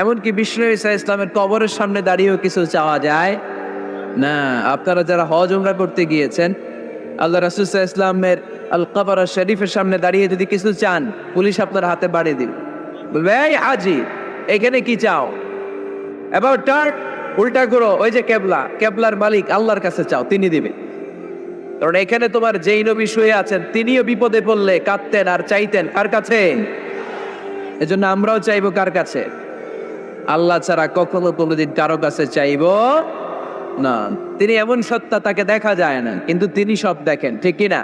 এমনকি বিষ্ণু ইসা ইসলামের কবরের সামনে দাঁড়িয়েও কিছু চাওয়া যায়? না, আপনারা যারা হজ উমরা করতে গিয়েছেন, আল্লাহ রাসুসা ইসলামের আল কবর শরীফের সামনে দাঁড়িয়ে যদি কিছু চান, পুলিশ আপনার হাতে বাড়িয়ে দিবে। বলবে হাজি, এখানে কি চাও? এবার টার্ট উল্টা করো ওই যে কেবলা, কেবলার মালিক আল্লাহর কাছে চাও, তিনি দিবে। কারণ এখানে তোমার যেই নবী শুয়ে আছেন, তিনিও বিপদে পড়লে কাঁদতেন আর চাইতেন, কার কাছে? এজন্য আমরাও চাইব কার কাছে? আল্লাহ ছাড়া কখনো কোনোদিন কারও কাছে চাইব না। তিনি এমন সত্তা তাকে দেখা যায় না, কিন্তু তিনি সব দেখেন, ঠিক কি না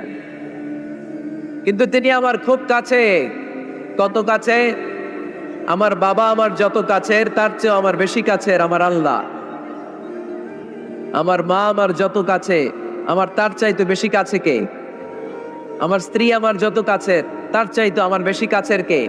কিন্তু তিনি আমার খুব কাছে। কত কাছে? আমার বাবা আমার যত কাছের, তার চেয়েও আমার বেশি কাছের আমার আল্লাহ। আমার মা আমার যত কাছে, আমার তার চাইতে বেশি কাছে কে? আমার স্ত্রী আমার যত কাছের, তার চাইতো আমার বেশি কাছের কে?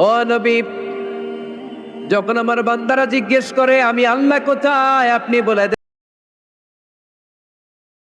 ও নবী যখন আমার বান্দারা জিজ্ঞেস করে আমি আল্লাহ কোথায়? আপনি বলে